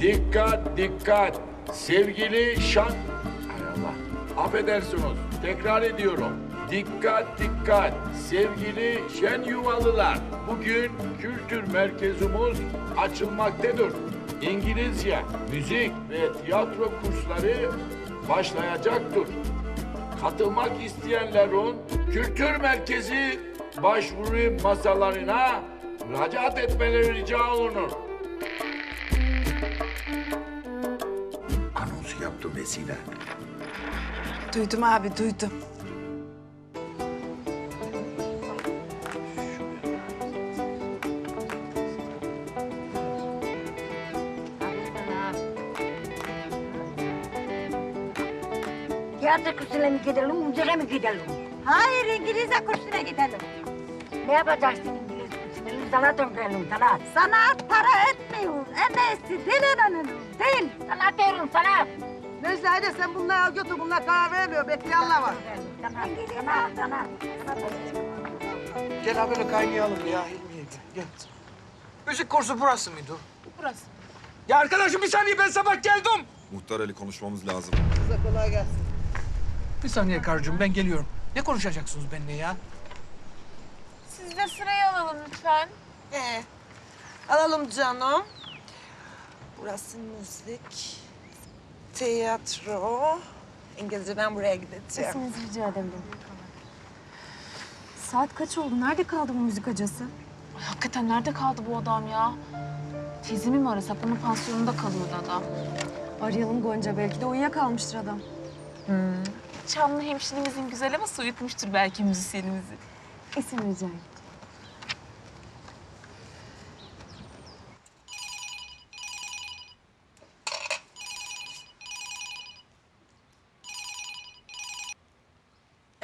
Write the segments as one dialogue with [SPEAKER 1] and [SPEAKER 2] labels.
[SPEAKER 1] Dikkat dikkat. Sevgili şan... Hay Allah. Affedersiniz. Tekrar ediyorum. Dikkat dikkat. Sevgili şen yuvalılar. Bugün kültür merkezimiz açılmaktadır. İngilizce, müzik ve tiyatro kursları başlayacaktır. Katılmak isteyenlerin kültür merkezi başvuru masalarına müracaat etmeleri rica olunur.
[SPEAKER 2] Anons yaptı Vesile.
[SPEAKER 3] Duydum abi duydum.
[SPEAKER 4] Tiyatro kursuna mı gidelim, müziğe mi gidelim?
[SPEAKER 5] Hayır İngilizce kursuna gidelim.
[SPEAKER 4] Ne yapacaksın İngiliz kursuna? Sanat öğrenelim, sanat.
[SPEAKER 5] Sanat para etmiyor. En iyisi dilin önünü. Dil.
[SPEAKER 4] Sanat diyorum, sanat.
[SPEAKER 6] Neyse hadi sen bunları al götür. Bunlar karar vermiyor. Bekleyenler var.
[SPEAKER 4] Sanat, sanat. sanat.
[SPEAKER 6] Gel ha böyle kaynayalım ya Hilmiye. Gel. Müzik kursu burası mıydı?
[SPEAKER 3] Burası.
[SPEAKER 6] Ya arkadaşım bir saniye ben sabah geldim.
[SPEAKER 7] Muhtar Ali konuşmamız lazım.
[SPEAKER 6] Size kolay gelsin. Bir saniye karıcığım ben geliyorum. Ne konuşacaksınız benimle ya?
[SPEAKER 3] Siz de sırayı alalım lütfen.
[SPEAKER 8] Ee, alalım canım. Burası müzik, tiyatro. İngilizceden buraya gideceğim.
[SPEAKER 9] Sesinizi rica ederim. Saat kaç oldu? Nerede kaldı bu müzik hocası?
[SPEAKER 3] Ay, hakikaten nerede kaldı bu adam ya? Teyzemi mi arasak? Onun pansiyonunda kalıyordu adam.
[SPEAKER 9] Arayalım Gonca. Belki de uyuyakalmıştır adam.
[SPEAKER 3] Çamlı hemşirimizin güzel ama su yutmuştur belki müzisyenimizi.
[SPEAKER 9] İsim rica ederim.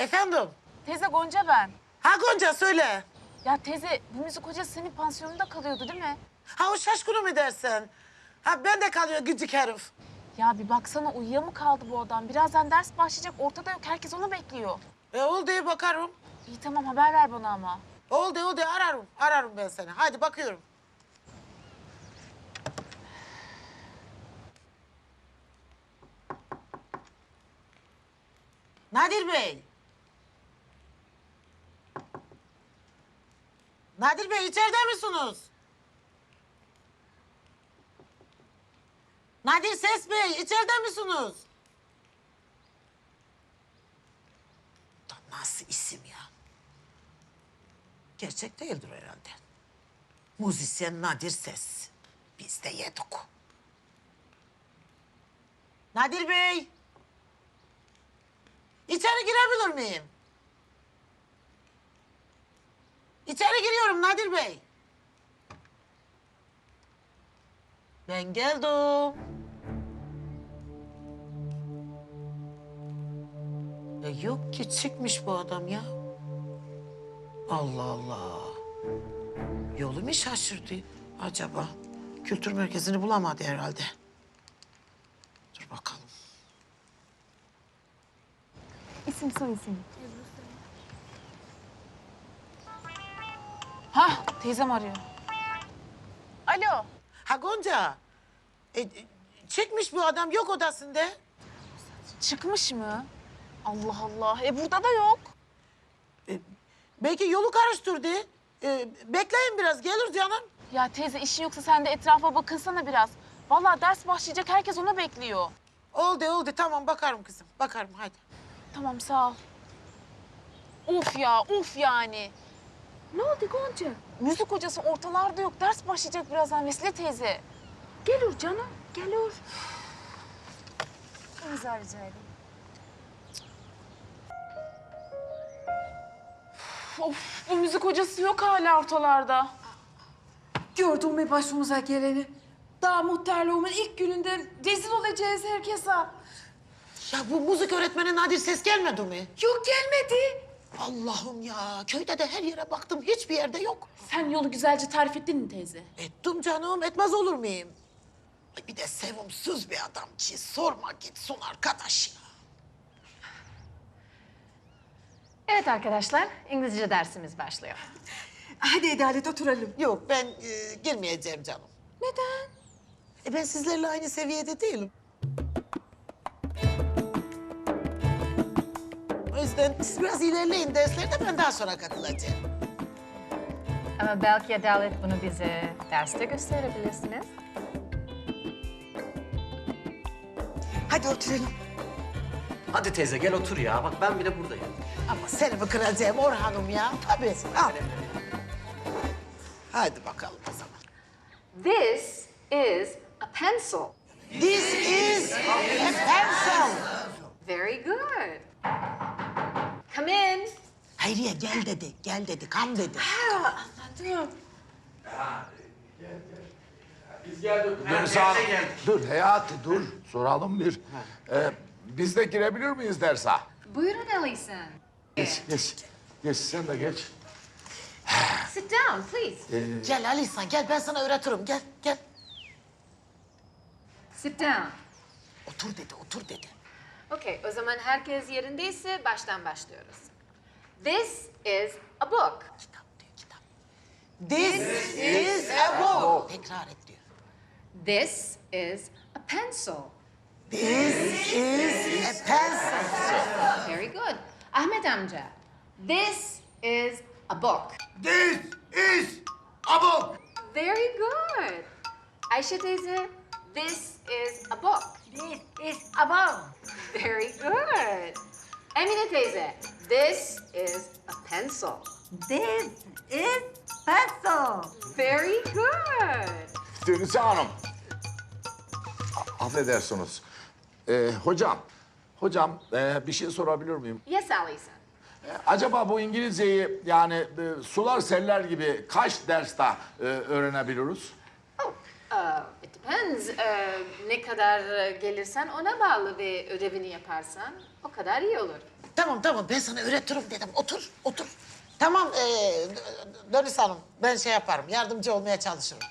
[SPEAKER 8] Efendim?
[SPEAKER 3] Teyze Gonca ben.
[SPEAKER 8] Ha Gonca söyle.
[SPEAKER 3] Ya teyze bu müzik hocası senin pansiyonunda kalıyordu değil mi?
[SPEAKER 8] Ha o şaşkını mı dersen? Ha ben de kalıyor gıcık herif.
[SPEAKER 3] Ya bir baksana uyuya mı kaldı bu adam? Birazdan ders başlayacak ortada yok. Herkes onu bekliyor.
[SPEAKER 8] E oldu bakarım.
[SPEAKER 3] İyi tamam haber ver bana ama.
[SPEAKER 8] Oldu oldu ararım. Ararım ben seni. Hadi bakıyorum. Nadir Bey. Nadir Bey içeride misiniz? Nadir Ses Bey içeride misiniz? Da Nasıl isim ya? Gerçek değildir herhalde. Müzisyen Nadir Ses. Biz de yedik. Nadir Bey. İçeri girebilir miyim? İçeri giriyorum Nadir Bey. Ben geldim. E yok ki çıkmış bu adam ya. Allah Allah. Yolu mu şaşırdı acaba? Kültür merkezini bulamadı herhalde. Dur bakalım.
[SPEAKER 9] İsim soy isim.
[SPEAKER 3] Hah teyzem arıyor. Alo.
[SPEAKER 8] Ha Gonca. E, e, çıkmış bu adam yok odasında.
[SPEAKER 3] Çıkmış mı? Allah Allah. E burada da yok.
[SPEAKER 8] Belki yolu karıştırdı. E, bekleyin biraz gelir canım.
[SPEAKER 3] Ya teyze işin yoksa sen de etrafa bakınsana biraz. Vallahi ders başlayacak herkes onu bekliyor.
[SPEAKER 8] Oldu oldu tamam bakarım kızım. Bakarım hadi.
[SPEAKER 3] Tamam sağ ol. Of ya of yani.
[SPEAKER 9] Ne oldu Gonca?
[SPEAKER 3] Müzik hocası ortalarda yok. Ders başlayacak birazdan Vesile teyze.
[SPEAKER 9] Gelir canım. Gelir. İmza rica.
[SPEAKER 3] Of bu müzik hocası yok hala ortalarda.
[SPEAKER 10] Gördün mü başımıza geleni? Daha muhtarlığımın ilk gününden rezil olacağız herkese.
[SPEAKER 8] Ya bu müzik öğretmeni Nadir ses gelmedi mi?
[SPEAKER 10] Yok gelmedi.
[SPEAKER 8] Allah'ım ya köyde de her yere baktım hiçbir yerde yok.
[SPEAKER 3] Sen yolu güzelce tarif ettin mi teyze?
[SPEAKER 8] Ettim canım etmez olur muyum? Ay bir de sevimsiz bir adam ki sorma gitsin arkadaş ya.
[SPEAKER 11] Evet arkadaşlar, İngilizce dersimiz başlıyor.
[SPEAKER 6] Hadi Adalet oturalım.
[SPEAKER 8] Yok ben e, girmeyeceğim canım.
[SPEAKER 6] Neden?
[SPEAKER 8] E ben sizlerle aynı seviyede değilim. Yüzden siz biraz ilerleyin derslerde ben daha sonra katılacağım.
[SPEAKER 11] Ama belki Adalet bunu bize derste gösterebilirsiniz.
[SPEAKER 8] Hadi oturalım.
[SPEAKER 6] Hadi teyze gel otur ya. Bak ben bile buradayım.
[SPEAKER 8] Ama seni mi kıracağım Orhan'ım ya? Tabii. Al. Hadi bakalım o zaman.
[SPEAKER 11] This is a pencil.
[SPEAKER 8] This is a pencil.
[SPEAKER 11] Very good. Come in.
[SPEAKER 8] Hayriye gel dedi, gel dedi, kam dedi.
[SPEAKER 2] Biz geldik. Dur, sağ dur Hayati dur. Soralım bir. Ee, biz de girebilir miyiz derse?
[SPEAKER 11] Buyurun Alison.
[SPEAKER 2] Geç, geç. Geç, sen de geç.
[SPEAKER 11] Sit down, please.
[SPEAKER 8] Gel Alisan, gel ben sana öğretirim. Gel, gel.
[SPEAKER 11] Sit down.
[SPEAKER 8] Otur dedi, otur dedi.
[SPEAKER 11] Okay, o zaman herkes yerindeyse baştan başlıyoruz. This is a book.
[SPEAKER 8] Kitap diyor, kitap. This is a book. Tekrar et diyor.
[SPEAKER 11] This is a pencil.
[SPEAKER 8] This is a pencil.
[SPEAKER 11] Very good. Ahmet amca. This is a book.
[SPEAKER 2] This is a book.
[SPEAKER 11] Very good. Ayşe teyze. This is a book.
[SPEAKER 12] This is a ball.
[SPEAKER 11] Very good. Emine teyze. This is a pencil.
[SPEAKER 4] This is pencil.
[SPEAKER 11] Very good.
[SPEAKER 2] Deniz Hanım. A- Affedersiniz. Ee, hocam, hocam e, bir şey sorabilir miyim?
[SPEAKER 11] Yes, Alison.
[SPEAKER 2] E, acaba bu İngilizceyi yani e, sular seller gibi kaç derste e, öğrenebiliriz?
[SPEAKER 11] Oh, uh, it depends. Uh, ne kadar uh, gelirsen ona bağlı ve ödevini yaparsan o kadar iyi olur.
[SPEAKER 8] Tamam tamam ben sana öğretirim dedim. Otur, otur. Tamam ee, Dönüs Hanım ben şey yaparım, yardımcı olmaya çalışırım.